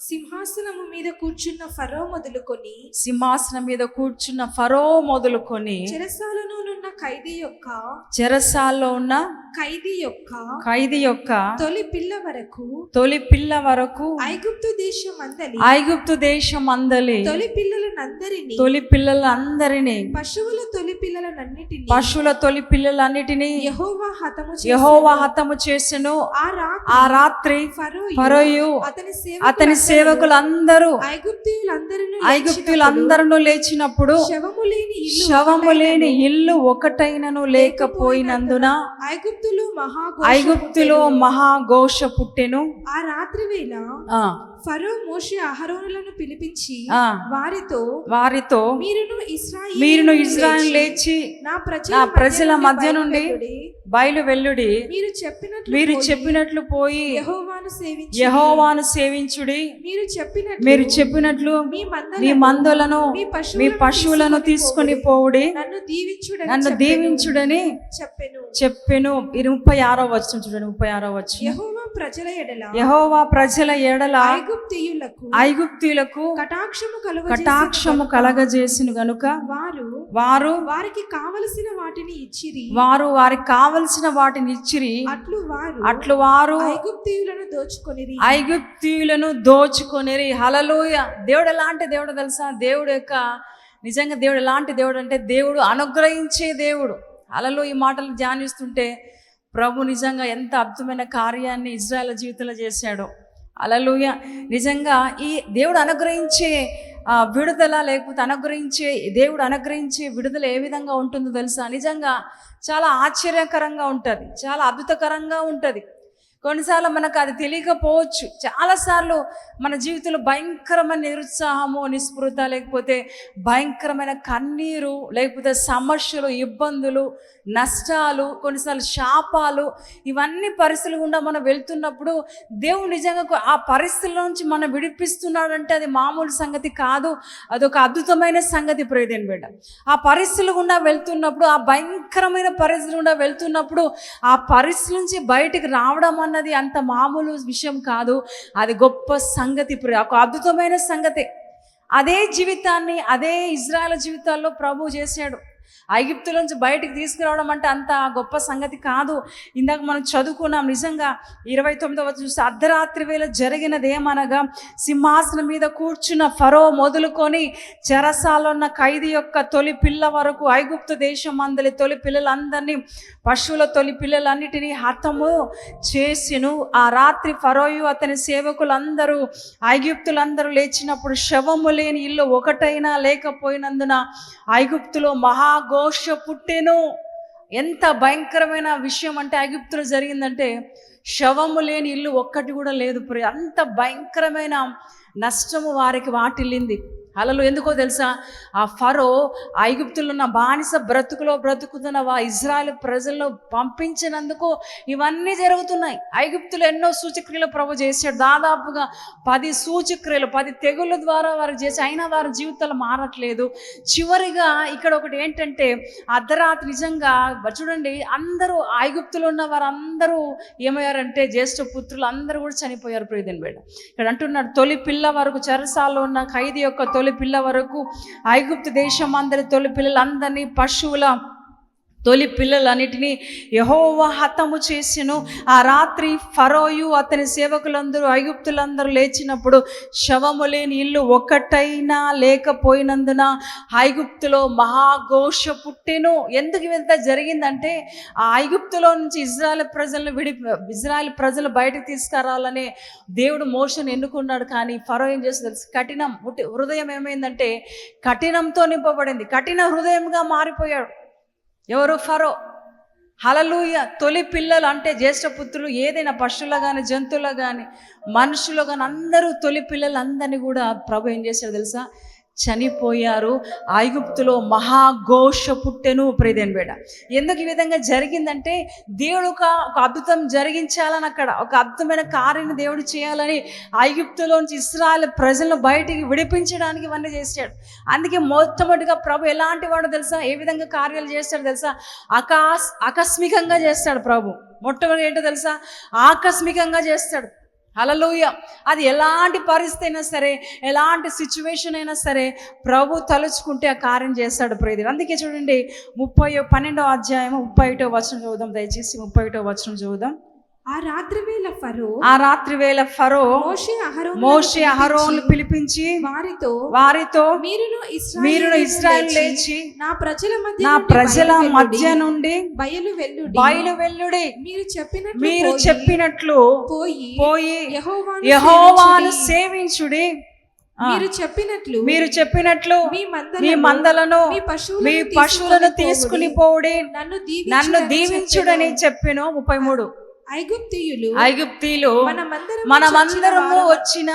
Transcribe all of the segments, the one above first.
సింహాసనము మీద కూర్చున్న ఫరో మొదలుకొని సింహాసనం మీద కూర్చున్న ఫరో మొదలుకొని చెరసాలలోనున్న ఖైదీ యొక్క చెరసాల్లో ఉన్న ఖైదీ యొక్క ఖైదీ యొక్క తొలి పిల్ల వరకు తొలి పిల్ల వరకు ఐగుప్తు దేశం అందలి ఐగుప్తు దేశం అందలి తొలి పిల్లలనందరినీ తొలి పిల్లలందరినీ పశువుల తొలి పిల్లలనన్నిటినీ పశువుల తొలి పిల్లలన్నిటినీ యెహోవా హతము చేసెను. యహోవా హతము చేసెను ఆ రాత్రి ఆ రాత్రి ఫరో ఫరోయు అతని అతని సేవకులందరూ ఐగుప్తీయులందరూ ఐగుప్తులందరూ లేచినప్పుడు శవము లేని శవము లేని ఇల్లు ఒకటైనను లేకపోయినందున ఐగుప్తులు మహా ఐగుప్తులో మహాఘోష పుట్టెను. ఆ రాత్రి వేళ ఆ. ఫరో మోషే అహరోనులను పిలిపించి వారితో వారితో మీరును ఇస్రాయేల్ మీరును ఇజ్రాయల్ లేచి నా ప్రజల మధ్య నుండి. బయలు వెల్లుడి మీరు చెప్పినట్లు మీరు చెప్పినట్లు పోయి యెహోవాను సేవించి యహోవాను సేవించుడి. మీరు చెప్పినట్లు మీరు చెప్పినట్లు మీ మందలను మీ మందులను మీ పశువులను తీసుకొని పోవుడి. నన్ను దీవించుడని నన్ను. దీవించుడని చెప్పెను. చెప్పెను. ఇది ముప్పై ఆరో వచ్చిన చూడండి ముప్పై ఆరో వచ్చిన యెహోవా ప్రజల ఎడల యహోవా ప్రజల ఎడల ఐగుప్తీయులకు ఐగుప్తులకు కటాక్షము కలుగ కటాక్షము కలగజేసిన గనుక వారు వారు వారికి కావలసిన వాటిని ఇచ్చిరి. వారు వారికి కావలసిన వాటిని ఇచ్చిరి. అట్లు వారు అట్లు వారు ఐగుప్తీయులను దోచుకొనిరి. ఐగుప్తీయులను దోచుకొనిరి. హలలోయ దేవుడు ఎలాంటి దేవుడు తెలుసా? దేవుడు యొక్క నిజంగా దేవుడు ఎలాంటి దేవుడు అంటే దేవుడు అనుగ్రహించే దేవుడు. అలలో ఈ మాటలు ధ్యానిస్తుంటే ప్రభు నిజంగా ఎంత అద్భుతమైన కార్యాన్ని ఇజ్రాయల్ జీవితంలో చేశాడో. అలలుయ నిజంగా ఈ దేవుడు అనుగ్రహించే విడుదల లేకపోతే అనుగ్రహించే దేవుడు అనుగ్రహించే విడుదల ఏ విధంగా ఉంటుందో తెలుసా? నిజంగా చాలా ఆశ్చర్యకరంగా ఉంటుంది. చాలా అద్భుతకరంగా ఉంటుంది. కొన్నిసార్లు మనకు అది తెలియకపోవచ్చు. చాలాసార్లు మన జీవితంలో భయంకరమైన నిరుత్సాహము నిస్పృత లేకపోతే భయంకరమైన కన్నీరు లేకపోతే సమస్యలు ఇబ్బందులు నష్టాలు కొన్నిసార్లు శాపాలు ఇవన్నీ పరిస్థితులు గుండా మనం వెళ్తున్నప్పుడు దేవుడు నిజంగా ఆ పరిస్థితుల నుంచి మనం విడిపిస్తున్నాడంటే అది మామూలు సంగతి కాదు. అదొక అద్భుతమైన సంగతి ప్రియదేని బిడ్డ. ఆ పరిస్థితులు గుండా వెళ్తున్నప్పుడు ఆ భయంకరమైన పరిస్థితులు గుండా వెళ్తున్నప్పుడు ఆ పరిస్థితి నుంచి బయటికి రావడం అన్నది అంత మామూలు విషయం కాదు. అది గొప్ప సంగతి ఒక అద్భుతమైన సంగతి. అదే జీవితాన్ని అదే ఇజ్రాయల్ జీవితాల్లో ప్రభు చేశాడు. ఐగిప్తు నుంచి బయటికి తీసుకురావడం అంటే అంత గొప్ప సంగతి కాదు. ఇందాక మనం చదువుకున్నాం నిజంగా ఇరవై తొమ్మిదవ చూస్తే అర్ధరాత్రి వేళ జరిగినది ఏమనగా సింహాసనం మీద కూర్చున్న ఫరో మొదలుకొని చెరసాలున్న ఖైదీ యొక్క తొలి పిల్ల వరకు ఐగుప్తు దేశం అందలి తొలి పిల్లలందరినీ పశువుల తొలి పిల్లలన్నిటినీ హతము చేసిను. ఆ రాత్రి ఫరోయు అతని సేవకులందరూ ఐగుప్తులందరూ లేచినప్పుడు శవము లేని ఇల్లు ఒకటైనా లేకపోయినందున ఐగుప్తులో మహా ఘోష పుట్టెను. ఎంత భయంకరమైన విషయం అంటే ఐగుప్తులో జరిగిందంటే శవము లేని ఇల్లు ఒక్కటి కూడా లేదు అంత భయంకరమైన నష్టము వారికి వాటిల్లింది. అలలు ఎందుకో తెలుసా? ఆ ఫరో ఐగుప్తులున్న బానిస బ్రతుకులో బ్రతుకుతున్న వా ఇజ్రాయల్ ప్రజల్లో పంపించినందుకు ఇవన్నీ జరుగుతున్నాయి. ఐగుప్తులు ఎన్నో సూచక్రియలు ప్రభు చేశాడు. దాదాపుగా పది సూచక్రియలు పది తెగుళ్ళ ద్వారా వారు చేసి అయినా వారి జీవితాలు మారట్లేదు. చివరిగా ఇక్కడ ఒకటి ఏంటంటే అర్ధరాత్రి నిజంగా చూడండి అందరూ ఐగుప్తులు ఉన్న వారందరూ ఏమయ్యారంటే జ్యేష్ఠ పుత్రులు అందరూ కూడా చనిపోయారు ప్రియదని బేడ ఇక్కడ అంటున్నాడు తొలి పిల్ల వరకు చెరసాల్లో ఉన్న ఖైదీ యొక్క తొలి పిల్ల వరకు ఐగుప్తు దేశం అందరి తొలి పిల్లలందరినీ పశువుల తొలి పిల్లలన్నిటినీ యహోవా హతము చేసెను. ఆ రాత్రి ఫరోయు అతని సేవకులందరూ ఐగుప్తులందరూ లేచినప్పుడు శవము లేని ఇల్లు ఒక్కటైనా లేకపోయినందున ఐగుప్తులో మహాఘోష పుట్టెను. ఎందుకు ఇంత జరిగిందంటే ఆ ఐగుప్తులో నుంచి ఇజ్రాయెల్ ప్రజలను విడి ఇజ్రాయెల్ ప్రజలు బయటకు తీసుకురావాలని దేవుడు మోషన్ ఎన్నుకున్నాడు. కానీ ఫరో ఏం చేసి తెలుసు? కఠినం హృదయం ఏమైందంటే కఠినంతో నింపబడింది. కఠిన హృదయంగా మారిపోయాడు. ఎవరు? ఫరో. హలలుయ తొలి పిల్లలు అంటే జ్యేష్ఠపుత్రులు ఏదైనా పశువులు కానీ జంతువులు కానీ మనుషులు కానీ అందరూ తొలి పిల్లలు అందరినీ కూడా ప్రభు ఏం చేశారు తెలుసా? చనిపోయారు. ఐగుప్తులో మహాఘోష పుట్టెను ప్రేదేని బేడ ఎందుకు ఈ విధంగా జరిగిందంటే దేవుడు ఒక ఒక అద్భుతం జరిగించాలని అక్కడ ఒక అద్భుతమైన కార్యం దేవుడు చేయాలని ఐగుప్తులోంచి ఇస్రాయల్ ప్రజలను బయటికి విడిపించడానికి ఇవన్నీ చేశాడు. అందుకే మొట్టమొదటిగా ప్రభు ఎలాంటి వాడు తెలుసా? ఏ విధంగా కార్యాలు చేస్తాడు తెలుసా? అకాస్ ఆకస్మికంగా చేస్తాడు ప్రభు. మొట్టమొదటి ఏంటో తెలుసా? ఆకస్మికంగా చేస్తాడు. హలలుయ అది ఎలాంటి పరిస్థితి అయినా సరే ఎలాంటి సిచ్యువేషన్ అయినా సరే ప్రభు తలుచుకుంటే ఆ కార్యం చేస్తాడు ప్రేది అందుకే చూడండి ముప్పై పన్నెండో అధ్యాయం ముప్పై ఒకటో వచనం చూద్దాం దయచేసి ముప్పై ఒకటో వచనం చూద్దాం ఆ రాత్రి వేళ ఫరో ఆ రాత్రి వేళ ఫరో మోషే అహరోనులను మోషే పిలిపించి అహరోన్లు పిలిపించి వారితో వారితో మీరును మీరును ఇశ్రాయేలు లేచి నా ప్రజల మధ్య నా ప్రజల మధ్య. నుండి బయలు వెల్లుడి బయలు వెల్లుడి మీరు చెప్పినట్లు మీరు చెప్పినట్లు పోయి పోయి యెహోవాను సేవించుడి. మీరు చెప్పినట్లు మీరు చెప్పినట్లు మీ మీ మందలను మీ పశువులను మీ పశువులను తీసుకొని పోవుడి. నన్ను నన్ను దీవించుడని చెప్పెను. చెప్పాను ముప్పై మూడు ఐగుప్తీయులు ఐగుప్తీలు మనమందరము వచ్చిన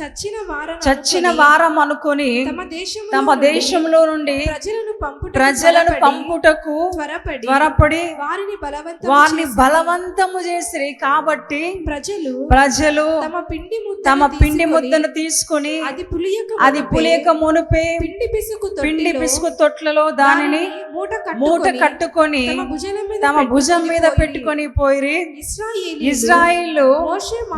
చచ్చిన వారం చచ్చిన వారం అనుకొని తమ దేశం తమ దేశంలో నుండి ప్రజలను పంపుట ప్రజలను పంపుటకు త్వరపడి త్వరపడి వారిని బలవంతం వారిని బలవంతము చేసిరి. కాబట్టి ప్రజలు ప్రజలు తమ పిండి తమ పిండి ముద్దను తీసుకొని అది పులియక అది పులియక మునిపే పిండి పిసుకు పిండి పిసుకు తొట్లలో దానిని మూట మూట కట్టుకొని తమ భుజం మీద తమ భుజం మీద పెట్టుకొని ఇశ్రాయేలీయులు ఇజ్రాయిల్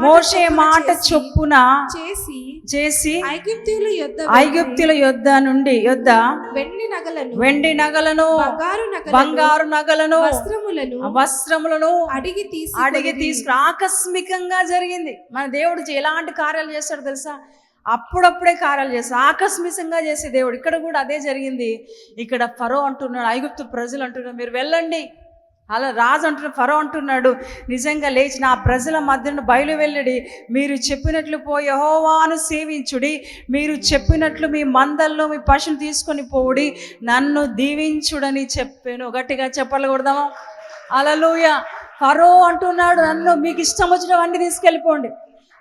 మోషే మాట చొప్పున చేసి- చేసి చేసి ఐగుప్తీయుల యొద్ద ఐగుప్తుల యొద్ద నుండి యొద్ద వెండి నగలను వెండి నగలను బంగారు నగలను బంగారు నగలను వస్త్రములను వస్త్రములను అడిగి తీసి అడిగి తీసుకు ఆకస్మికంగా జరిగింది. మన దేవుడు ఎలాంటి కార్యాలు చేస్తాడు తెలుసా? అప్పుడప్పుడే కార్యాలు చేస్తాడు ఆకస్మికంగా చేసే దేవుడు. ఇక్కడ కూడా అదే జరిగింది. ఇక్కడ ఫరో అంటున్నాడు ఐగుప్తు ప్రజలు అంటున్నారు మీరు వెళ్ళండి. అలా రాజు అంటున్నాడు ఫరో అంటున్నాడు నిజంగా లేచి నా ప్రజల మధ్యను బయలు వెళ్ళడి మీరు చెప్పినట్లు పోయే హోవాను సేవించుడి. మీరు చెప్పినట్లు మీ మందల్లో మీ పశువుని తీసుకొని పోవుడి. నన్ను దీవించుడని చెప్పాను. గట్టిగా చెప్పలకూడదామా అలలోయ ఫరో అంటున్నాడు నన్ను మీకు ఇష్టం వచ్చినవన్నీ తీసుకెళ్ళిపోండి.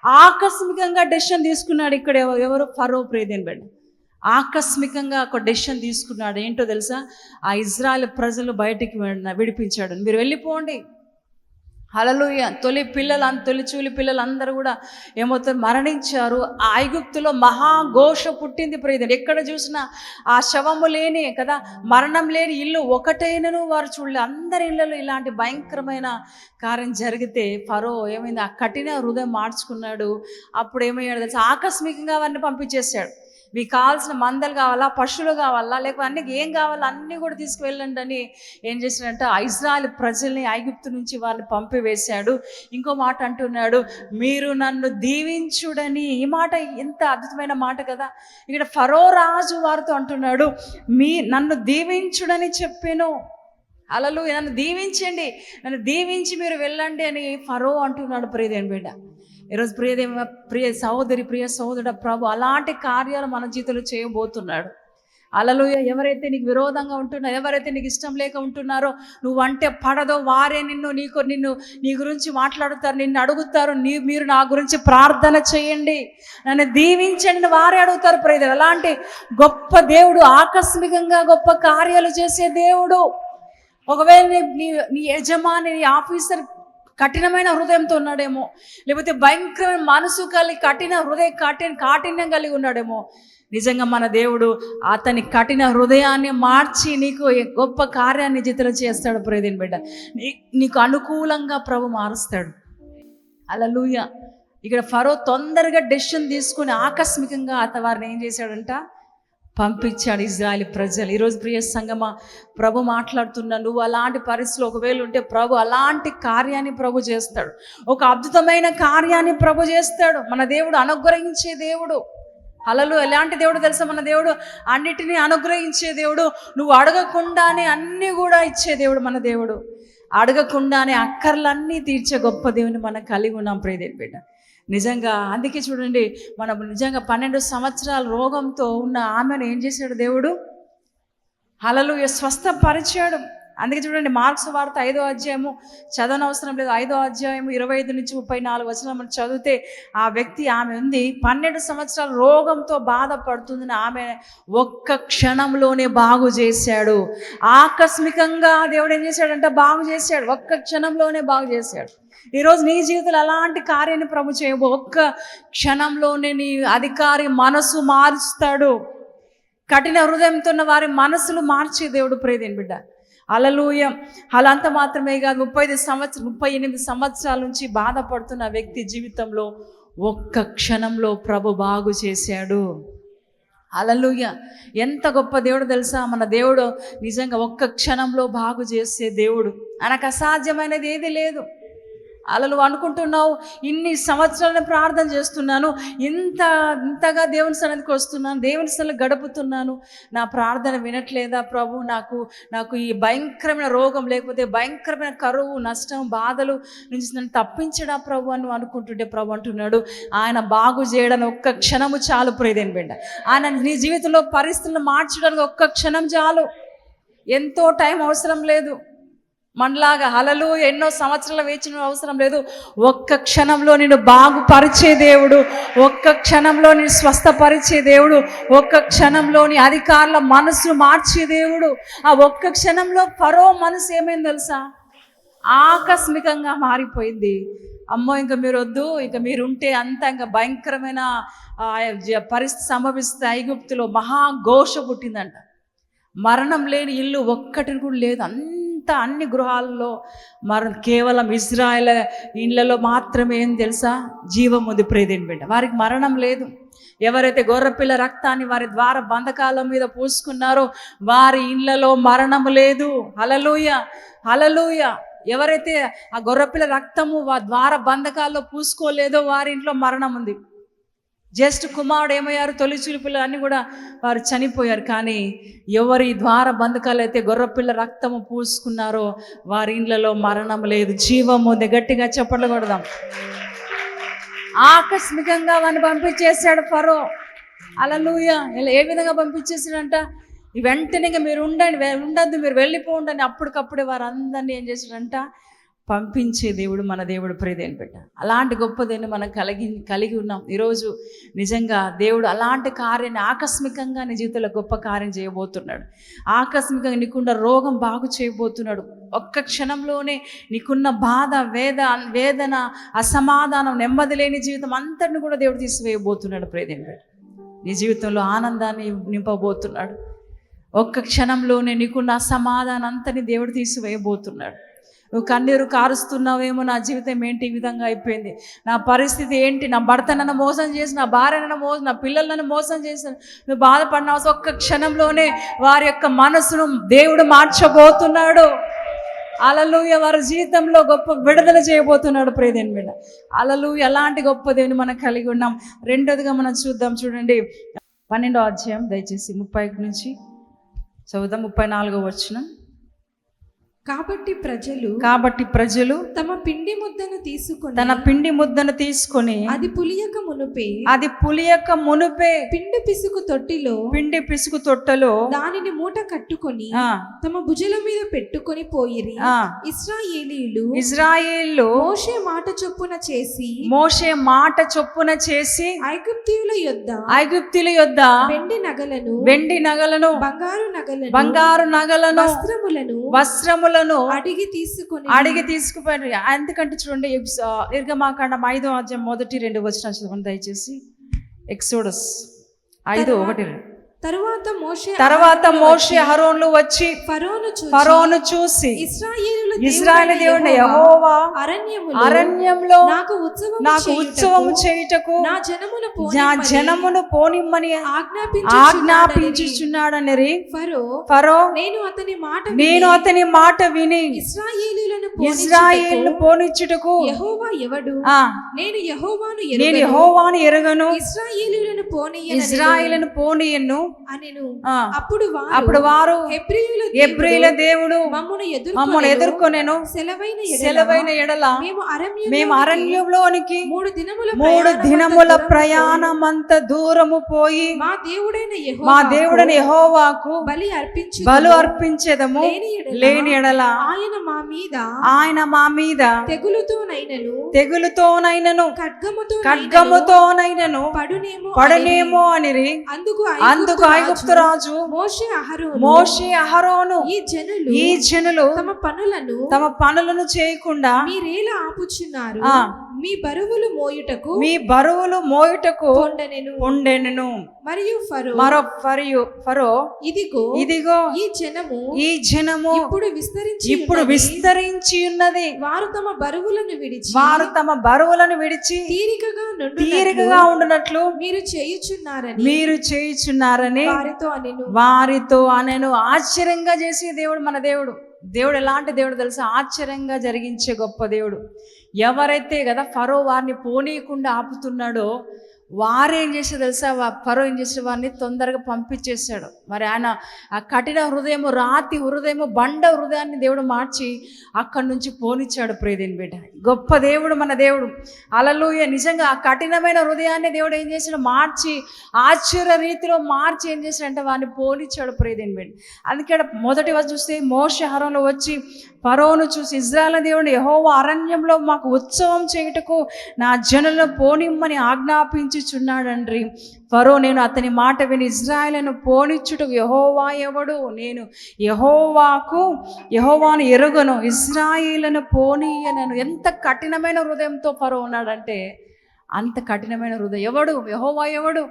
ఆకస్మికంగా డెసిషన్ తీసుకున్నాడు ఇక్కడ ఎవరు? ఫరో ప్రేదేని బిడ్డ. ఆకస్మికంగా ఒక డెసిషన్ తీసుకున్నాడు. ఏంటో తెలుసా? ఆ ఇజ్రాయల్ ప్రజలు బయటికి విడిపించాడు. మీరు వెళ్ళిపోండి. హలలుయ తొలి పిల్లలు అన్- తొలి చూలి పిల్లలు అందరూ కూడా ఏమవుతారు? మరణించారు. ఆ ఐగుప్తులో మహాఘోష పుట్టింది ప్రయోజనం ఎక్కడ చూసినా ఆ శవము లేని కదా? మరణం లేని ఇల్లు ఒకటైనను వారు చూడలే. అందరి ఇళ్ళలో ఇలాంటి భయంకరమైన కార్యం జరిగితే ఫరో ఏమైంది? ఆ కఠిన హృదయం మార్చుకున్నాడు. అప్పుడు ఏమయ్యాడు తెలుసా? ఆకస్మికంగా వారిని పంపించేశాడు. మీకు కావాల్సిన మందలు కావాలా పశువులు కావాలా లేకపోతే అన్ని ఏం కావాలా అన్నీ కూడా తీసుకువెళ్ళండి అని ఏం చేసినట్ట ఇజ్రాయెల్ ప్రజల్ని ఐగుప్తు నుంచి వాళ్ళని పంపివేశాడు. ఇంకో మాట అంటున్నాడు మీరు నన్ను దీవించుడని ఈ మాట ఎంత అద్భుతమైన మాట కదా. ఇక్కడ ఫరో రాజు వారితో అంటున్నాడు మీ నన్ను దీవించుడని చెప్పాను. అలలు నన్ను దీవించండి నన్ను దీవించి మీరు వెళ్ళండి అని ఫరో అంటున్నాడు ప్రియదేని బిడ్డ. ఈరోజు ప్రియదేవ ప్రియ సహోదరి ప్రియ సహోదరుడు ప్రభు అలాంటి కార్యాలు మన జీవితంలో చేయబోతున్నాడు. అలలు ఎవరైతే నీకు విరోధంగా ఉంటున్నారో ఎవరైతే నీకు ఇష్టం లేక ఉంటున్నారో నువ్వు అంటే పడదో వారే నిన్ను నీకు నిన్ను నీ గురించి మాట్లాడుతారు నిన్ను అడుగుతారు నీ మీరు నా గురించి ప్రార్థన చేయండి. నన్ను దీవించండి వారే అడుగుతారు ప్రజలు అలాంటి గొప్ప దేవుడు ఆకస్మికంగా గొప్ప కార్యాలు చేసే దేవుడు. ఒకవేళ నీ- నీ యజమాని నీ ఆఫీసర్ కఠినమైన హృదయంతో ఉన్నాడేమో. లేకపోతే భయంకరమైన మనసు కలిగి కఠిన హృదయ కఠిన కాఠిన్యం కలిగి ఉన్నాడేమో. నిజంగా మన దేవుడు అతని కఠిన హృదయాన్ని మార్చి నీకు గొప్ప కార్యాన్ని జితలు చేస్తాడు. ప్రేదిన్ బిడ్డ నీ- నీకు అనుకూలంగా ప్రభు మారుస్తాడు. అలా లూయ ఇక్కడ ఫరో తొందరగా డెసిషన్ తీసుకుని ఆకస్మికంగా అత వారిని ఏం చేశాడంట? పంపించాడు ఇజ్రాయల్ ప్రజలు. ఈరోజు ప్రియ సంగమ ప్రభు మాట్లాడుతున్నా నువ్వు అలాంటి పరిస్థితులు ఒకవేళ ఉంటే ప్రభు అలాంటి కార్యాన్ని ప్రభు చేస్తాడు. ఒక అద్భుతమైన కార్యాన్ని ప్రభు చేస్తాడు. మన దేవుడు అనుగ్రహించే దేవుడు. అలలు ఎలాంటి దేవుడు తెలుసా మన దేవుడు? అన్నిటినీ అనుగ్రహించే దేవుడు. నువ్వు అడగకుండానే అన్నీ కూడా ఇచ్చే దేవుడు మన దేవుడు. అడగకుండానే అక్కర్లన్నీ తీర్చే గొప్ప దేవుని మనం కలిగి ఉన్నాం ప్రియదేవి బిడ్డ. నిజంగా అందుకే చూడండి మనం నిజంగా పన్నెండు సంవత్సరాల రోగంతో ఉన్న ఆమెను ఏం చేశాడు దేవుడు? హలలు స్వస్థపరిచాడు. అందుకే చూడండి మార్క్స్ వార్త ఐదో అధ్యాయము చదవనవసరం లేదు. ఐదో అధ్యాయము ఇరవై ఐదు నుంచి ముప్పై నాలుగు వచనం మనం చదివితే ఆ వ్యక్తి ఆమె ఉంది. పన్నెండు సంవత్సరాల రోగంతో బాధపడుతుందని ఆమె ఒక్క క్షణంలోనే బాగు చేశాడు. ఆకస్మికంగా దేవుడు ఏం చేశాడంటే? బాగు చేశాడు. ఒక్క క్షణంలోనే బాగు చేశాడు. ఈరోజు నీ జీవితంలో అలాంటి కార్యాన్ని ప్రభు చేయబో ఒక్క క్షణంలోనే నీ అధికారి మనసు మారుస్తాడు కఠిన హృదయంతో ఉన్న వారి మనసులు మార్చే దేవుడు ప్రేదేని బిడ్డ. అలలుయ అలా అంత మాత్రమే కాదు ముప్పై ఐదు సంవత్సరం ముప్పై ఎనిమిది సంవత్సరాల నుంచి బాధపడుతున్న వ్యక్తి జీవితంలో ఒక్క క్షణంలో ప్రభు బాగు చేశాడు. అలలుయ ఎంత గొప్ప దేవుడు తెలుసా? మన దేవుడు నిజంగా ఒక్క క్షణంలో బాగు చేసే దేవుడు. ఆయనకు అసాధ్యమైనది ఏది లేదు. అలా నువ్వు అనుకుంటున్నావు ఇన్ని సంవత్సరాలను ప్రార్థన చేస్తున్నాను ఇంత ఇంతగా దేవుని సన్నిధికి వస్తున్నాను దేవుని సన్నిధిలో గడుపుతున్నాను. నా ప్రార్థన వినట్లేదా ప్రభు? నాకు నాకు ఈ భయంకరమైన రోగం లేకపోతే భయంకరమైన కరువు నష్టం బాధలు నుంచి నన్ను తప్పించడా ప్రభు అని నువ్వు అనుకుంటుంటే ప్రభు అంటున్నాడు ఆయన బాగు చేయడానికి ఒక్క క్షణము చాలు ప్రేదేని బిడ్డ. ఆయన నీ జీవితంలో పరిస్థితులను మార్చడానికి ఒక్క క్షణం చాలు. ఎంతో టైం అవసరం లేదు. మనలాగా హలలు ఎన్నో సంవత్సరాలు వేచిన అవసరం లేదు. ఒక్క క్షణంలో నేను బాగుపరిచే దేవుడు ఒక్క క్షణంలో నేను స్వస్థపరిచే దేవుడు ఒక్క క్షణంలో నీ అధికారుల మనసు మార్చే దేవుడు ఆ ఒక్క క్షణంలో పరో మనసు ఏమైంది తెలుసా? ఆకస్మికంగా మారిపోయింది. అమ్మో ఇంకా మీరు వద్దు ఇంకా మీరు ఉంటే అంత ఇంకా భయంకరమైన పరిస్థితి సంభవిస్తే ఐగుప్తులో మహాఘోష పుట్టిందంట. మరణం లేని ఇల్లు ఒక్కటి కూడా లేదు. అంత అన్ని గృహాల్లో మర కేవలం ఇజ్రాయెల్ ఇళ్ళలో మాత్రమే ఏం తెలుసా? జీవం ఉంది ప్రేదేని బిడ్డ. వారికి మరణం లేదు. ఎవరైతే గొర్రెపిల్ల రక్తాన్ని వారి ద్వార బంధకాల మీద పూసుకున్నారో వారి ఇళ్ళలో మరణం లేదు. హలలుయ హలలుయ ఎవరైతే ఆ గొర్రెపిల్ల రక్తము వా ద్వార బంధకాల్లో పూసుకోలేదో వారి ఇంట్లో మరణం ఉంది. జస్ట్ కుమారుడు ఏమయ్యారు? తొలి చిలుపులు అన్నీ కూడా వారు చనిపోయారు. కానీ ఎవరి ద్వార బంధకాలు అయితే గొర్రపిల్ల రక్తము పూసుకున్నారో వారి ఇండ్లలో మరణం లేదు. జీవం ఉంది. గట్టిగా చెప్పట్లు కొడదాం. ఆకస్మికంగా వాడిని పంపించేశాడు ఫరో. అలలుయ ఇలా ఏ విధంగా పంపించేసాడంట వెంటనే ఇంకా మీరు ఉండండి. ఉండద్దు. మీరు వెళ్ళిపోండి అని అప్పటికప్పుడే వారందరినీ ఏం చేశాడంట? పంపించే దేవుడు మన దేవుడు ప్రేదేని బిడ్డ. అలాంటి గొప్పదేని మనం కలిగి కలిగి ఉన్నాం. ఈరోజు నిజంగా దేవుడు అలాంటి కార్యాన్ని ఆకస్మికంగా నీ జీవితంలో గొప్ప కార్యం చేయబోతున్నాడు. ఆకస్మికంగా నీకున్న రోగం బాగు చేయబోతున్నాడు. ఒక్క క్షణంలోనే నీకున్న బాధ వేద వేదన అసమాధానం నెమ్మది లేని జీవితం అంతటిని కూడా దేవుడు తీసివేయబోతున్నాడు ప్రేదేని బిడ్డ. నీ జీవితంలో ఆనందాన్ని నింపబోతున్నాడు. ఒక్క క్షణంలోనే నీకు నా సమాధానం అంతని దేవుడు తీసివేయబోతున్నాడు. నువ్వు కన్నీరు కారుస్తున్నావేమో నా జీవితం ఏంటి? ఈ విధంగా అయిపోయింది. నా పరిస్థితి ఏంటి? నా భర్త నన్ను మోసం చేసి నా భార్య నన్ను మోసం నా పిల్లలు నన్ను మోసం చేసి నువ్వు బాధపడిన ఒక్క క్షణంలోనే వారి యొక్క మనసును దేవుడు మార్చబోతున్నాడు. అలలుయ వారి జీవితంలో గొప్ప విడుదల చేయబోతున్నాడు ప్రేదేని బిడ్డ. అలలు ఎలాంటి గొప్ప దేవుని మనం కలిగి ఉన్నాం. రెండోదిగా మనం చూద్దాం చూడండి. పన్నెండో అధ్యాయం దయచేసి ముప్పై నుంచి చదువుదాం ముప్పై నాలుగో వచ్చిన కాబట్టి ప్రజలు కాబట్టి ప్రజలు తమ పిండి ముద్దను తీసుకొని తన పిండి ముద్దను తీసుకొని అది పులియక మునుపే అది పులియక మునుపే పిండి పిసుకు తొట్టిలో పిండి పిసుకు తొట్టలో దానిని మూట కట్టుకొని తమ భుజల మీద పెట్టుకొని పోయిరి. ఆ, ఇస్రాయేలీయులు ఇజ్రాయేల్లో మోషే మాట చొప్పున చేసి మోషే మాట చొప్పున చేసి ఐగుప్తీయుల యొద్ద ఐగుప్తుల యొద్ద వెండి నగలను వెండి నగలను బంగారు నగలను బంగారు నగలను వస్త్రములను వస్త్రములను అడిగి తీసుకొని అడిగి తీసుకుపోయారు ఎందుకంటే చూడండి నిర్గమాకాండం ఐదో అధ్యాయం మొదటి రెండు వచ్చిన చదవండి దయచేసి ఎక్సోడస్ ఐదు ఒకటి రెండు. తరువాత మోషే తర్వాత మోషే హరోన్లు వచ్చి ఫరోను ఫరోను చూసి ఇస్రాయేలుల ఇజ్రాయెల్ దేవుని దేవుడైన యెహోవా అరణ్యములో అరణ్యంలో నాకు ఉత్సవం నాకు ఉత్సవము చేయుటకు నా జనమును నా పోనిమ్మని జనమును పోనిమ్మని ఆజ్ఞాపించుచున్నాడని ఆజ్ఞాపించుచున్నాడనరి ఫరో ఫరో నేను అతని మాట నేను అతని మాట విని ఇస్రాయేలీలను ఇజ్రాయేల్ పోనిచ్చుటకు యెహోవా ఎవడు? ఆ నేను యెహోవాను నేను ఎరుగను. యెహోవాను ఎరగను. ఇస్రాయేలీలను పోనీయనని ఇజ్రాయేలును పోనీయను. అనెను. అప్పుడు వారు అప్పుడు వారు హెబ్రీయుల ఎబ్రిల దేవుడు మమ్మను ఎదుర్కొనెను. ఎదుర్కొనేను. సెలవైన ఎడల. సెలవైన ఎడల. మేము అరణ్యం మేము అరణ్యంలోనికి మూడు దినముల మూడు దినముల దూరము ప్రయాణమంత దూరము పోయి మా దేవుడైన మా దేవుడని యెహోవాకు బలి అర్పించు బలు అర్పించేదము. లేని ఎడల. ఆయన మా మీద ఆయన మా మీద తెగులుతోనైనను. తెగులుతోనైనను. ఖడ్గముతో ఖడ్గముతోనైనను. పడునేమో పడనేమో అనిరి. అందుకు అందుకు అందుకు ఐగుప్తు రాజు మోషే అహరోను. మోషే అహరోను. ఈ జనులు ఈ జనులు తమ పనులను తమ పనులను చేయకుండా మీరేలా ఆపుచున్నారు. మీ బరువులు మోయుటకు మీ బరువులు మోయుటకు కొండనెను ఉండెను మరియు ఫరో. మరో ఫరియు ఫరో. ఇదిగో ఇదిగో ఈ జనము ఈ జనము ఇప్పుడు విస్తరించి ఇప్పుడు. విస్తరించి ఉన్నది. వారు తమ బరువులను విడిచి వారు తమ బరువులను విడిచి తీరికగా తీరికగా ఉండునట్లు మీరు చేయుచున్నారని. మీరు చేయుచున్నారని. వారితో అనెను. వారితో అనను. ఆశ్చర్యంగా చేసే దేవుడు మన దేవుడు. దేవుడు ఎలాంటి దేవుడు తెలుసా? ఆశ్చర్యంగా జరిగించే గొప్ప దేవుడు. ఎవరైతే కదా ఫరో వారిని పోనీయకుండా ఆపుతున్నాడో వారేం చేసే తెలుసా? వా- ఫరో ఏం చేసే వారిని తొందరగా పంపించేశాడు. మరి ఆయన ఆ కఠిన హృదయము రాతి హృదయము బండ హృదయాన్ని దేవుడు మార్చి అక్కడి నుంచి పోనిచ్చాడు ప్రేదేని బిడ్డ. గొప్ప దేవుడు మన దేవుడు. అలలుయ నిజంగా ఆ కఠినమైన హృదయాన్ని దేవుడు ఏం చేశాడు? మార్చి ఆశ్చర్య రీతిలో మార్చి ఏం చేశాడంటే వారిని పోనిచ్చాడు ప్రేదేని బిడ్డ. అందుకే మొదటి వారు చూస్తే మోషహరంలో వచ్చి పరోను చూసి ఇజ్రాయల్ దేవుడు యహోవ అరణ్యంలో మాకు ఉత్సవం చేయుటకు నా జనులను పోనిమ్మని ఆజ్ఞాపించుచున్నాడండ్రి. ఫరో నేను అతని మాట విని ఇజ్రాయలను పోనిచ్చుటకు యహోవా ఎవడు? నేను యహోవాకు యహోవాను ఎరుగను ఇజ్రాయిలను పోనీయనను. ఎంత కఠినమైన హృదయంతో ఫరో ఉన్నాడంటే అంత కఠినమైన హృదయం. ఎవడు? యహోవా ఎవడు?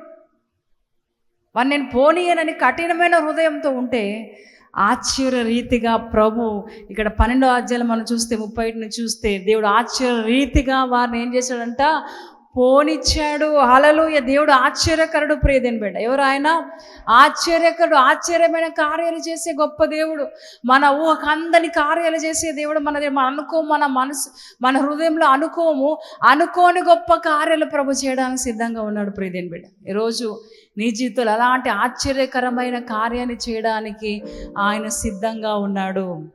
వాడిని నేను పోనీయనని కఠినమైన హృదయంతో ఉంటే ఆశ్చర్య రీతిగా ప్రభు ఇక్కడ పన్నెండో అధ్యాయులు మనం చూస్తే ముప్పై నుంచి చూస్తే దేవుడు ఆశ్చర్య రీతిగా వారిని ఏం చేశాడంట? పోనిచ్చాడు. హలలుయ దేవుడు ఆశ్చర్యకరుడు ప్రియదేని బిడ్డ. ఎవరు ఆయన? ఆశ్చర్యకరుడు. ఆశ్చర్యమైన కార్యాలు చేసే గొప్ప దేవుడు. మన ఊహకు అందని కార్యాలు చేసే దేవుడు మన దేవుడు. అనుకో మన మనసు మన హృదయంలో అనుకోము. అనుకోని గొప్ప కార్యాలు ప్రభు చేయడానికి సిద్ధంగా ఉన్నాడు ప్రియదేని బిడ్డ. ఈరోజు నీ జీవితంలో అలాంటి ఆశ్చర్యకరమైన కార్యాన్ని చేయడానికి ఆయన సిద్ధంగా ఉన్నాడు.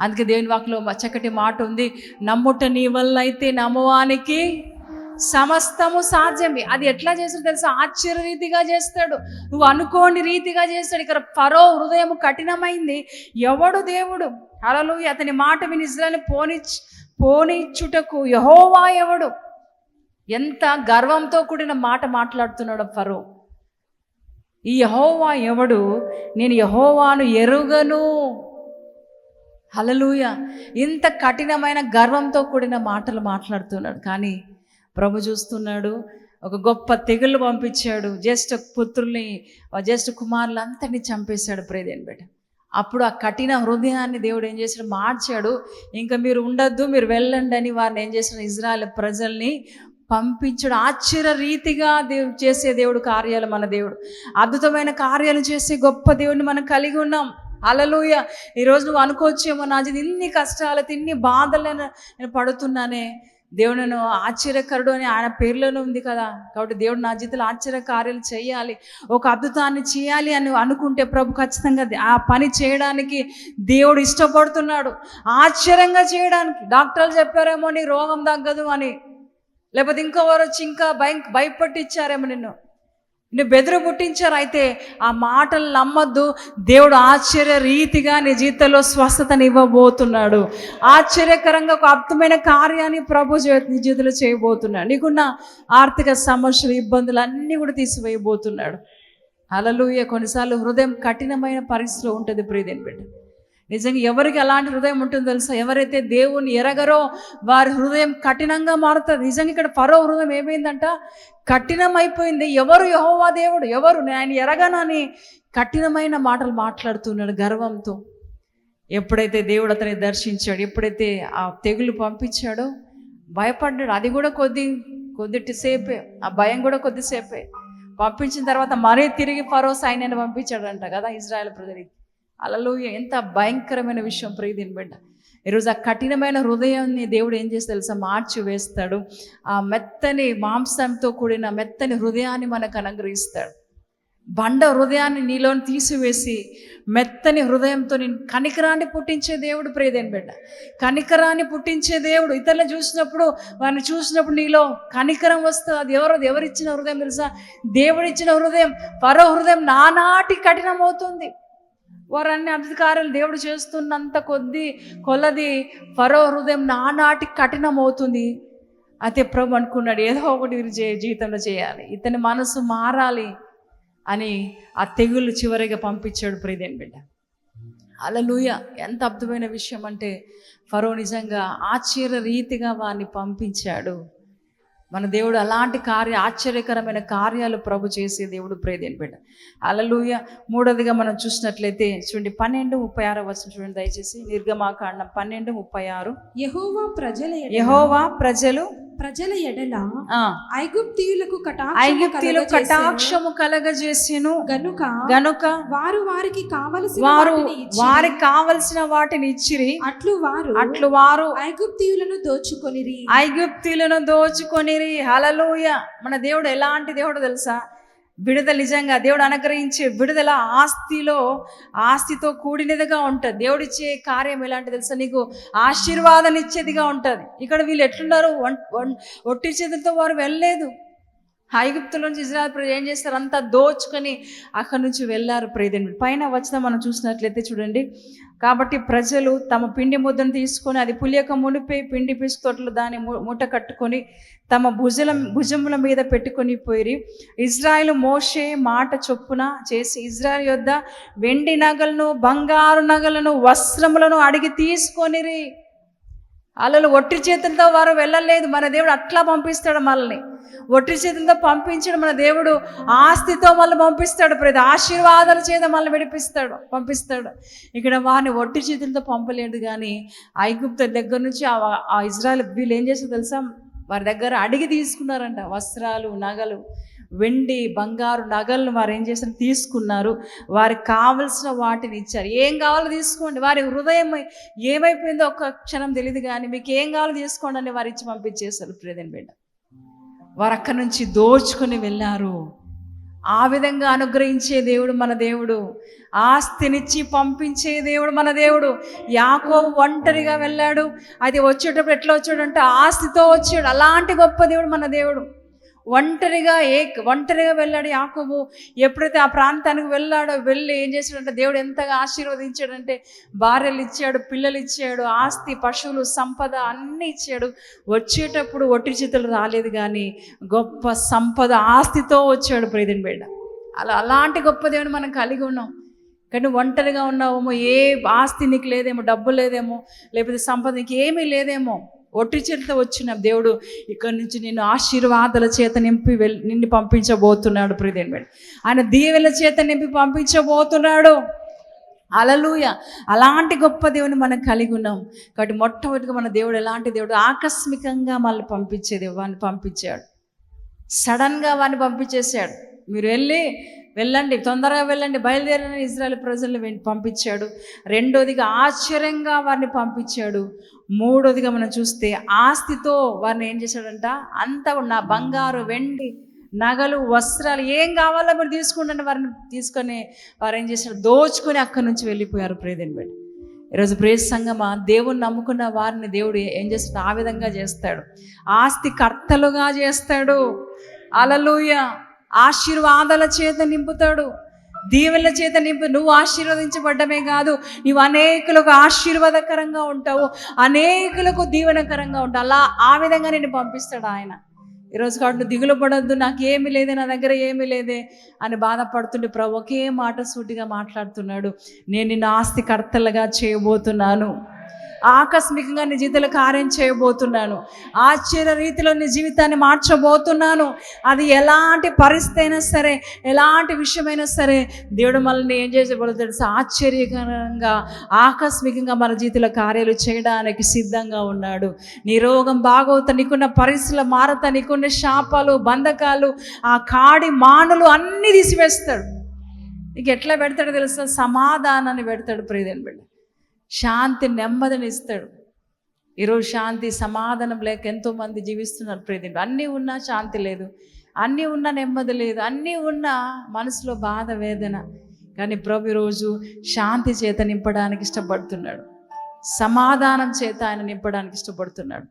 అందుకే దేవుని వాక్లో చక్కటి మాట ఉంది. నమ్ముట నీ వల్ల అయితే నమ్మవానికి సమస్తము సాధ్యమే. అది ఎట్లా చేస్తాడు తెలుసా? ఆశ్చర్య రీతిగా చేస్తాడు. నువ్వు అనుకోని రీతిగా చేస్తాడు. ఇక్కడ ఫరో హృదయం కఠినమైంది. ఎవడు దేవుడు? అలలు అతని మాట విని ఇజ్రాయల్ని పోని పోనిచ్చుటకు యహోవా ఎవడు? ఎంత గర్వంతో కూడిన మాట మాట్లాడుతున్నాడు ఫరో. ఈ యహోవా ఎవడు? నేను యహోవాను ఎరుగను. హలలుయ ఇంత కఠినమైన గర్వంతో కూడిన మాటలు మాట్లాడుతున్నాడు. కానీ ప్రభు చూస్తున్నాడు ఒక గొప్ప తెగుళ్ళు పంపించాడు. జస్ట్ పుత్రుల్ని జస్ట్ కుమారులంతటిని చంపేశాడు ప్రేదేని బిడ్డ. అప్పుడు ఆ కఠిన హృదయాన్ని దేవుడు ఏం చేశాడు? మార్చాడు. ఇంకా మీరు ఉండొద్దు మీరు వెళ్ళండి అని వారిని ఏం చేశాడు? ఇజ్రాయెల్ ప్రజల్ని పంపించడు. ఆశ్చర్య రీతిగా దేవుడు చేసే దేవుడు కార్యాలు మన దేవుడు. అద్భుతమైన కార్యాలు చేసే గొప్ప దేవుడిని మనం కలిగి ఉన్నాం. అలలుయ ఈరోజు నువ్వు అనుకోవచ్చేమో నా జీవితం ఇన్ని కష్టాలు ఇన్ని బాధలు నేను పడుతున్నానే. దేవుడు ఆశ్చర్యకరుడు అని ఆయన పేర్లోనే ఉంది కదా. కాబట్టి దేవుడు నా జీవితంలో ఆశ్చర్య కార్యాలు చేయాలి. ఒక అద్భుతాన్ని చేయాలి అని అనుకుంటే ప్రభు ఖచ్చితంగా ఆ పని చేయడానికి దేవుడు ఇష్టపడుతున్నాడు. ఆశ్చర్యంగా చేయడానికి. డాక్టర్లు చెప్పారేమో నీ రోగం తగ్గదు అని. లేకపోతే ఇంకోవారు వచ్చి ఇంకా భయం భయపట్టించారేమో నిన్ను. నిన్ను బెదురు పుట్టించారు అయితే ఆ మాటలు నమ్మద్దు. దేవుడు ఆశ్చర్య రీతిగా నీ జీవితంలో స్వస్థతని ఇవ్వబోతున్నాడు. ఆశ్చర్యకరంగా ఒక అర్థమైన కార్యాన్ని ప్రభు నీ జీవితంలో చేయబోతున్నాడు. నీకున్న ఆర్థిక సమస్యలు ఇబ్బందులు అన్నీ కూడా తీసివేయబోతున్నాడు. అలలుయ కొన్నిసార్లు హృదయం కఠినమైన పరిస్థితిలో ఉంటుంది ప్రియదేని బిడ్డ. నిజంగా ఎవరికి ఎలాంటి హృదయం ఉంటుందో తెలుసా? ఎవరైతే దేవుని ఎరగరో వారి హృదయం కఠినంగా మారుతుంది. నిజంగా ఇక్కడ ఫరో హృదయం ఏమైందంట? కఠినమైపోయింది. ఎవరు యహోవా దేవుడు? ఎవరు? నేను ఆయన ఎరగనని కఠినమైన మాటలు మాట్లాడుతున్నాడు గర్వంతో. ఎప్పుడైతే దేవుడు అతన్ని దర్శించాడు ఎప్పుడైతే ఆ తెగులు పంపించాడో భయపడ్డాడు. అది కూడా కొద్ది కొద్దిటి సేపే. ఆ భయం కూడా కొద్దిసేపే పంపించిన తర్వాత మరీ తిరిగి ఫరో సైన్యాన్ని పంపించాడంట కదా ఇజ్రాయెల్ ప్రజలకి. అలలోయ ఎంత భయంకరమైన విషయం ప్రీతిని బిడ్డ. ఈరోజు ఆ కఠినమైన హృదయాన్ని దేవుడు ఏం చేస్తే తెలుసా? మార్చి వేస్తాడు. ఆ మెత్తని మాంసంతో కూడిన మెత్తని హృదయాన్ని మనకు అనుగ్రహిస్తాడు. బండ హృదయాన్ని నీలోని తీసివేసి మెత్తని హృదయంతో నేను కనికరాన్ని పుట్టించే దేవుడు ప్రేదేని బిడ్డ. కనికరాన్ని పుట్టించే దేవుడు. ఇతరులను చూసినప్పుడు వారిని చూసినప్పుడు నీలో కనికరం వస్తుంది. అది ఎవరు? ఎవరిచ్చిన హృదయం తెలుసా? దేవుడిచ్చిన హృదయం పరో హృదయం నానాటి కఠినమవుతుంది. వారు అన్ని అధికారులు దేవుడు చేస్తున్నంత కొద్ది కొలది ఫరో హృదయం నానాటి కఠినమవుతుంది. అయితే ప్రభు అనుకున్నాడు ఏదో ఒకటి వీరు జీవితంలో చేయాలి ఇతని మనసు మారాలి అని ఆ తెగులు చివరిగా పంపించాడు ప్రియదేని బిడ్డ. అలలుయ ఎంత అద్భుతమైన విషయం అంటే ఫరో నిజంగా ఆశ్చర్య రీతిగా వారిని పంపించాడు. మన దేవుడు అలాంటి కార్య ఆశ్చర్యకరమైన కార్యాలు ప్రభు చేసే దేవుడు ప్రేదేని బిడ్డ అలలుయ మూడోదిగా మనం చూసినట్లయితే చూడండి పన్నెండు ముప్పై ఆరో వచ్చిన చూడండి దయచేసి నిర్గమాకాండం పన్నెండు ముప్పై ఆరు. యెహోవా ప్రజల యహోవా ప్రజలు ప్రజల ఎడల ఐగుప్తీయులకు ఐగుప్తీయులు కటాక్షము కలగజేసెను. గనుక గనుక వారు వారికి కావలసిన వారు వారికి కావలసిన వాటిని ఇచ్చిరి. అట్లు వారు అట్లు వారు ఐగుప్తీయులను దోచుకొనిరి. ఐగుప్తులను దోచుకొనిరి. హలలుయ మన దేవుడు ఎలాంటి దేవుడు తెలుసా? విడుదల నిజంగా దేవుడు అనుగ్రహించే విడుదల ఆస్తిలో ఆస్తితో కూడినదిగా ఉంటుంది. దేవుడిచ్చే కార్యం ఎలాంటి తెలుసా? నీకు ఆశీర్వాదం ఇచ్చేదిగా ఉంటుంది. ఇక్కడ వీళ్ళు ఎట్లున్నారు? వన్- ఒట్టి చేతులతో వారు వెళ్ళలేదు. ఐగుప్తుల నుంచి ఇజ్రాయల్ ప్రజలు ఏం చేస్తారు? అంతా దోచుకొని అక్కడి నుంచి వెళ్ళారు ప్రేదేని పైన వచ్చిన మనం చూసినట్లయితే చూడండి. కాబట్టి ప్రజలు తమ పిండి ముద్దను తీసుకొని అది పులియక మునిపై పిండి పిసుతోటలు దాన్ని మూట కట్టుకొని తమ భుజల భుజముల మీద పెట్టుకొని పోయి ఇజ్రాయెల్ మోషే మాట చొప్పున చేసి ఇజ్రాయెల్ యొద్ద వెండి నగలను బంగారు నగలను వస్త్రములను అడిగి తీసుకొనిరి. అలలు ఒట్టి చేతులతో వారు వెళ్ళలేదు. మన దేవుడు అట్లా పంపిస్తాడు మనల్ని. ఒట్టి చేతులతో పంపించడం మన దేవుడు. ఆస్తితో మళ్ళీ పంపిస్తాడు. ప్రతి ఆశీర్వాదాల చేత మళ్ళీ విడిపిస్తాడు పంపిస్తాడు. ఇక్కడ వారిని ఒట్టి చేతులతో పంపలేడు కానీ ఐగుప్త దగ్గర నుంచి ఆ- ఇజ్రాయల్ వీళ్ళు ఏం చేస్తారో తెలుసా? వారి దగ్గర అడిగి తీసుకున్నారంట. వస్త్రాలు నగలు. వెండి బంగారు నగలను వారు ఏం చేశారు? తీసుకున్నారు. వారికి కావలసిన వాటిని ఇచ్చారు. ఏం కావాలో తీసుకోండి. వారి హృదయం ఏమైపోయిందో ఒక్క క్షణం తెలియదు కానీ మీకు ఏం కావాలో తీసుకోండి అని వారు ఇచ్చి పంపించేశారు ప్రియదని బిడ్డ. వారు అక్కడి నుంచి దోచుకొని వెళ్ళారు. ఆ విధంగా అనుగ్రహించే దేవుడు మన దేవుడు. ఆస్తినిచ్చి పంపించే దేవుడు మన దేవుడు. యాకో ఒంటరిగా వెళ్ళాడు. అది వచ్చేటప్పుడు ఎట్లా వచ్చాడంటే ఆస్తితో వచ్చాడు. అలాంటి గొప్ప దేవుడు మన దేవుడు. ఒంటరిగా ఏ ఒంటరిగా వెళ్ళాడు యాకోబు. ఎప్పుడైతే ఆ ప్రాంతానికి వెళ్ళాడో వెళ్ళి ఏం చేశాడంటే దేవుడు ఎంతగా ఆశీర్వదించాడంటే భార్యలు ఇచ్చాడు పిల్లలు ఇచ్చాడు ఆస్తి పశువులు సంపద అన్నీ ఇచ్చాడు. వచ్చేటప్పుడు ఒట్టి చేతులు రాలేదు కానీ గొప్ప సంపద ఆస్తితో వచ్చాడు ప్రీతిని బిడ్డ అలా అలాంటి గొప్ప దేవుని మనం కలిగి ఉన్నాం. కానీ ఒంటరిగా ఉన్నావేమో ఏ ఆస్తి నీకు లేదేమో డబ్బు లేదేమో లేకపోతే సంపద నీకు ఏమీ లేదేమో ఒట్టి చేత వచ్చిన దేవుడు ఇక్కడి నుంచి నిన్ను ఆశీర్వాదాల చేత నింపి వెల్ నిన్ను పంపించబోతున్నాడు ప్రియదేని బిడ్డ. ఆయన దీవెల చేత నింపి పంపించబోతున్నాడు. అలలుయ అలాంటి గొప్ప దేవుని మనం కలిగి ఉన్నాం. కాబట్టి మొట్టమొదటిగా మన దేవుడు ఎలాంటి దేవుడు? ఆకస్మికంగా మళ్ళీ పంపించే దేవుడు వాడిని పంపించాడు. సడన్గా వాడిని పంపించేశాడు. మీరు వెళ్ళి వెళ్ళండి తొందరగా వెళ్ళండి బయలుదేరిన ఇజ్రాయల్ ప్రజల్ని పంపించాడు. రెండోదిగా ఆశ్చర్యంగా వారిని పంపించాడు. మూడోదిగా మనం చూస్తే ఆస్తితో వారిని ఏం చేశాడంట? అంతా ఉన్న బంగారు వెండి నగలు వస్త్రాలు ఏం కావాలో మీరు తీసుకుంటే వారిని తీసుకొని వారు ఏం చేశారు? దోచుకొని అక్కడి నుంచి వెళ్ళిపోయారు ప్రేదని బట్టి ఈరోజు ప్రేస్ సంగమా దేవుని నమ్ముకున్న వారిని దేవుడు ఏం చేస్తాడు? ఆ విధంగా చేస్తాడు. ఆస్తి కర్తలుగా చేస్తాడు. అలలుయ ఆశీర్వాదాల చేత నింపుతాడు. దీవెల చేత నింపు నువ్వు ఆశీర్వదించబడ్డమే కాదు. నీవు అనేకులకు ఆశీర్వాదకరంగా ఉంటావు. అనేకులకు దీవెనకరంగా ఉంటావు. అలా ఆ విధంగా నేను పంపిస్తాడు ఆయన. ఈరోజు కాబట్టి నువ్వు దిగులు పడొద్దు. నాకు ఏమి లేదే. నా దగ్గర ఏమీ లేదే అని బాధపడుతుండే ప్రభు ఒకే మాట సూటిగా మాట్లాడుతున్నాడు. నేను నిన్ను ఆస్తికర్తలుగా చేయబోతున్నాను. ఆకస్మికంగా నీ జీవితంలో కార్యం చేయబోతున్నాను. ఆశ్చర్య రీతిలో నీ జీవితాన్ని మార్చబోతున్నాను. అది ఎలాంటి పరిస్థితి అయినా సరే ఎలాంటి విషయమైనా సరే దేవుడు మనల్ని ఏం చేసేబోతుందో తెలుసు? ఆశ్చర్యకరంగా ఆకస్మికంగా మన జీవితంలో కార్యాలు చేయడానికి సిద్ధంగా ఉన్నాడు. నీ రోగం బాగవుతా నీకున్న పరిస్థితులు మారతా నీకున్న శాపాలు బంధకాలు ఆ కాడి మానులు అన్నీ తీసివేస్తాడు. నీకు ఎట్లా పెడతాడో తెలుసా? సమాధానాన్ని పెడతాడు ప్రియదని బిడ్డ. శాంతి నెమ్మదిని ఇస్తాడు. ఈరోజు శాంతి సమాధానం లేక ఎంతోమంది జీవిస్తున్నారు ప్రియదేవుడు. అన్నీ ఉన్నా శాంతి లేదు. అన్నీ ఉన్నా నెమ్మది లేదు. అన్నీ ఉన్నా మనసులో బాధ వేదన. కానీ ప్రభు ఈరోజు శాంతి చేత నింపడానికి ఇష్టపడుతున్నాడు. సమాధానం చేత ఆయన నింపడానికి ఇష్టపడుతున్నాడు.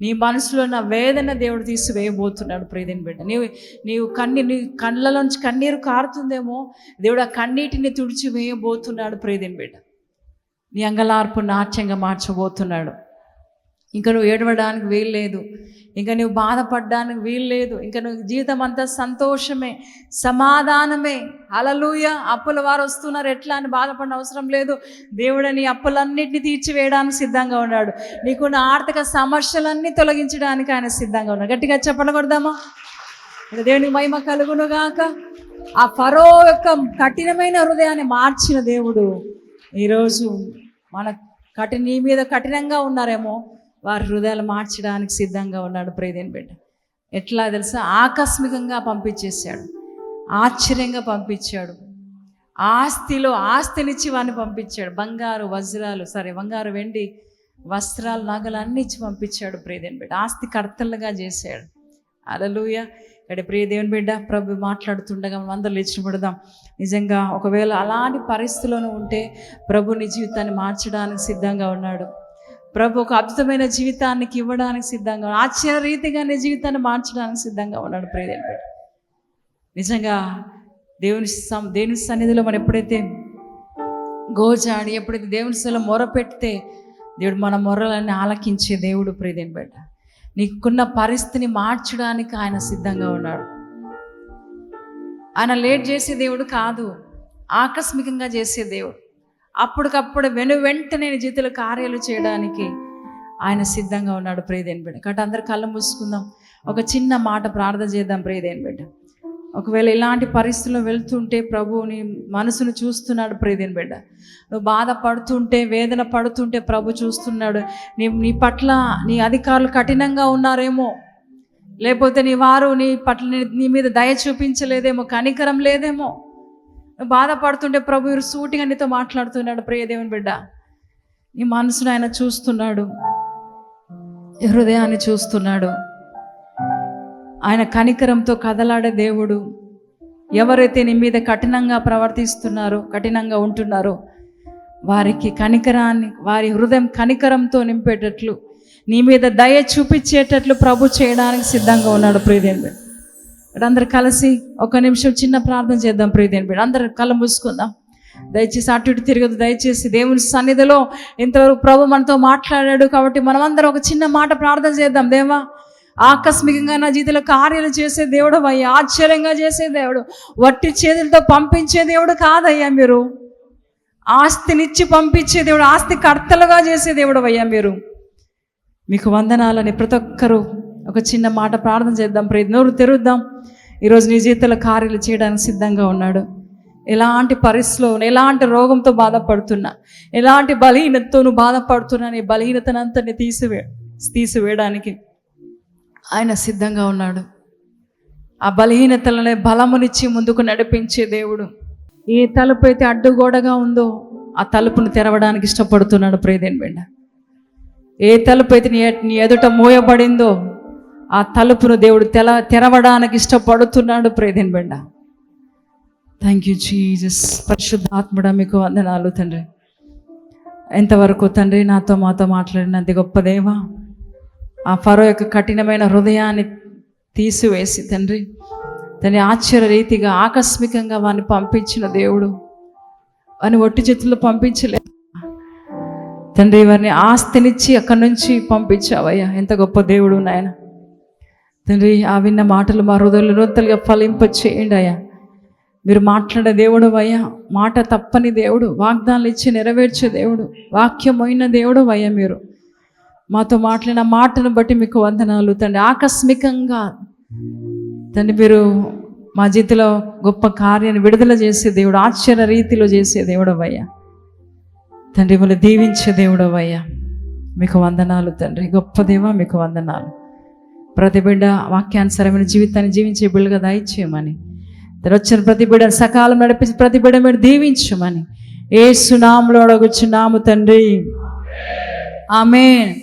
నీ మనసులో ఉన్న వేదన దేవుడు తీసివేయబోతున్నాడు ప్రీతిన్ బిడ్డ. నీవు నీవు కన్నీ నీ కళ్ళలోంచి కన్నీరు కారుతుందేమో దేవుడు ఆ కన్నీటిని తుడిచి వేయబోతున్నాడు ప్రీతిని బిడ్డ. నీ అంగలార్పు నాట్యంగా మార్చబోతున్నాడు. ఇంకా నువ్వు ఏడవడానికి వీల్లేదు. ఇంకా నువ్వు బాధపడడానికి వీల్లేదు. ఇంకా నువ్వు జీవితం అంతా సంతోషమే సమాధానమే. అలలుయ అప్పుల వారు వస్తున్నారు. ఎట్లా అని బాధపడిన అవసరం లేదు. దేవుడు నీ అప్పులన్నింటినీ తీర్చివేయడానికి సిద్ధంగా ఉన్నాడు. నీకున్న ఆర్థిక సమస్యలన్నీ తొలగించడానికి ఆయన సిద్ధంగా ఉన్నాడు. గట్టిగా చెప్పలకూడదామా ఇక దేవునికి మహిమ కలుగునుగాక ఆ ఫరో యొక్క కఠినమైన హృదయాన్ని మార్చిన దేవుడు ఈరోజు మన కఠిన నీ మీద కఠినంగా ఉన్నారేమో వారి హృదయాలు మార్చడానికి సిద్ధంగా ఉన్నాడు ప్రేదేని బిడ్డ. ఎట్లా తెలుసా? ఆకస్మికంగా పంపించేశాడు. ఆశ్చర్యంగా పంపించాడు. ఆస్తిలో ఆస్తినిచ్చి వాడిని పంపించాడు. బంగారు వజ్రాలు సరే బంగారు వెండి వస్త్రాలు నగలు అన్ని ఇచ్చి పంపించాడు ప్రేదేని బిడ్డ. ఆస్తి కర్తలుగా చేశాడు. అలలుయ. ఇక్కడ ప్రియ దేవుని బిడ్డ ప్రభు మాట్లాడుతుండగా మనం అందరూ లేచినపడదాం నిజంగా ఒకవేళ అలాంటి పరిస్థితుల్లోనూ ఉంటే ప్రభు నీ జీవితాన్ని మార్చడానికి సిద్ధంగా ఉన్నాడు. ప్రభు ఒక అద్భుతమైన జీవితానికి ఇవ్వడానికి సిద్ధంగా ఆశ్చర్య రీతిగా నీ జీవితాన్ని మార్చడానికి సిద్ధంగా ఉన్నాడు ప్రియ దేవుని బిడ్డ. నిజంగా దేవుని సం దేవుని సన్నిధిలో మనం ఎప్పుడైతే గోజాడి ఎప్పుడైతే దేవుని సన్నిధిలో మొర పెడితే దేవుడు మన మొరలన్నీ ఆలకించే దేవుడు ప్రియదేని బిడ్డ. నీకున్న పరిస్థితిని మార్చడానికి ఆయన సిద్ధంగా ఉన్నాడు. ఆయన లేట్ చేసే దేవుడు కాదు ఆకస్మికంగా చేసే దేవుడు. అప్పటికప్పుడు వెను వెంటనే జీతుల కార్యాలు చేయడానికి ఆయన సిద్ధంగా ఉన్నాడు ప్రియదేని బిడ్డ. కాబట్టి అందరు కళ్ళు మూసుకుందాం. ఒక చిన్న మాట ప్రార్థన చేద్దాం ప్రియదేని బిడ్డ. ఒకవేళ ఇలాంటి పరిస్థితుల్లో వెళ్తుంటే ప్రభువుని మనసును చూస్తున్నాడు ప్రియదేని బిడ్డ. నువ్వు బాధపడుతుంటే వేదన పడుతుంటే ప్రభు చూస్తున్నాడు. నీ నీ పట్ల నీ అధికారులు కఠినంగా ఉన్నారేమో. లేకపోతే నీ వారు నీ పట్ల నీ- మీద దయ చూపించలేదేమో కనికరం లేదేమో. నువ్వు బాధపడుతుంటే ప్రభు ఇరు సూటిగా నీతో మాట్లాడుతున్నాడు ప్రియదేవుని బిడ్డ. నీ మనసును ఆయన చూస్తున్నాడు. హృదయాన్ని చూస్తున్నాడు. ఆయన కనికరంతో కదలాడే దేవుడు. ఎవరైతే నీ మీద కఠినంగా ప్రవర్తిస్తున్నారో కఠినంగా ఉంటున్నారో వారికి కనికరాన్ని వారి హృదయం కనికరంతో నింపేటట్లు నీ మీద దయ చూపించేటట్లు ప్రభు చేయడానికి సిద్ధంగా ఉన్నాడు ప్రియదేని బిడ్డ. ఇక్కడ అందరు కలిసి ఒక నిమిషం చిన్న ప్రార్థన చేద్దాం ప్రియదేని బిడ్డ. అందరు కళ్ళు మూసుకుందాం. దయచేసి అటు ఇటు తిరగదు దయచేసి దేవుని సన్నిధిలో ఇంతవరకు ప్రభు మనతో మాట్లాడాడు కాబట్టి మనమందరం ఒక చిన్న మాట ప్రార్థన చేద్దాం. దేవా ఆకస్మికంగా నా జీవితంలో కార్యాలు చేసే దేవుడు అయ్యా ఆశ్చర్యంగా చేసే దేవుడు. వట్టి చేతులతో పంపించే దేవుడు కాదయ్యా మీరు. ఆస్తినిచ్చి పంపించే దేవుడు ఆస్తి కర్తలుగా చేసే దేవుడు అయ్యా మీరు. మీకు వందనాలని ప్రతి ఒక్కరూ ఒక చిన్న మాట ప్రార్థన చేద్దాం ప్రయత్నం తెరుద్దాం. ఈరోజు నీ జీవితంలో కార్యాలు చేయడానికి సిద్ధంగా ఉన్నాడు. ఎలాంటి పరిస్థితిలో ఎలాంటి రోగంతో బాధపడుతున్నా ఎలాంటి బలహీనతతో నువ్వు బాధపడుతున్నా నీ బలహీనతనంతా తీసివే తీసివేయడానికి ఆయన సిద్ధంగా ఉన్నాడు. ఆ బలహీనతలనే బలమునిచ్చి ముందుకు నడిపించే దేవుడు. ఏ తలుపు అయితే అడ్డుగోడగా ఉందో ఆ తలుపును తెరవడానికి ఇష్టపడుతున్నాడు ప్రేదేన్ బిడ్డ. ఏ తలుపు అయితే నీ నీ ఎదుట మోయబడిందో ఆ తలుపును దేవుడు తెల తెరవడానికి ఇష్టపడుతున్నాడు ప్రేదేన్ బిడ్డ. థ్యాంక్ యూ జీజస్ పరిశుద్ధాత్ముడ మీకు వందనాలు తండ్రి. ఎంతవరకు తండ్రి నాతో మాతో మాట్లాడినంత గొప్ప దేవా ఆ ఫరో యొక్క కఠినమైన హృదయాన్ని తీసివేసి తండ్రి తండ్రి ఆశ్చర్య రీతిగా ఆకస్మికంగా వాడిని పంపించిన దేవుడు. వాని ఒట్టి చేతుల్లో పంపించలేదు తండ్రి వారిని ఆస్తినిచ్చి అక్కడి నుంచి పంపించావయ్యా. ఎంత గొప్ప దేవుడు నాయన. తండ్రి ఆ విన్న మాటలు మా హృదయంలో నూతలుగా ఫలింపచేయండి అయ్యా. మీరు మాట్లాడే దేవుడు అయ్యా. మాట తప్పని దేవుడు వాగ్దానాలు ఇచ్చి నెరవేర్చే దేవుడు వాక్యమైన దేవుడు అయ్యా మీరు. మాతో మాట్లాడిన మాటను బట్టి మీకు వందనాలు తండ్రి. ఆకస్మికంగా తండ్రి మీరు మా జీవితంలో గొప్ప కార్యాన్ని విడుదల చేసే దేవుడు ఆశ్చర్య రీతిలో చేసే దేవుడవయ్యా తండ్రి మిమ్మల్ని దీవించే దేవుడవయ్యా మీకు వందనాలు తండ్రి. గొప్ప దేవ మీకు వందనాలు. ప్రతి బిడ్డ వాక్యానుసరమైన జీవితాన్ని జీవించే బిడ్డగా దయచేయమని. తను వచ్చిన ప్రతి బిడ్డను సకాలం నడిపించి ప్రతి బిడ్డ మీరు దీవించమని. ఏ సునాములో అడగొచ్చు నాము తండ్రి. ఆమె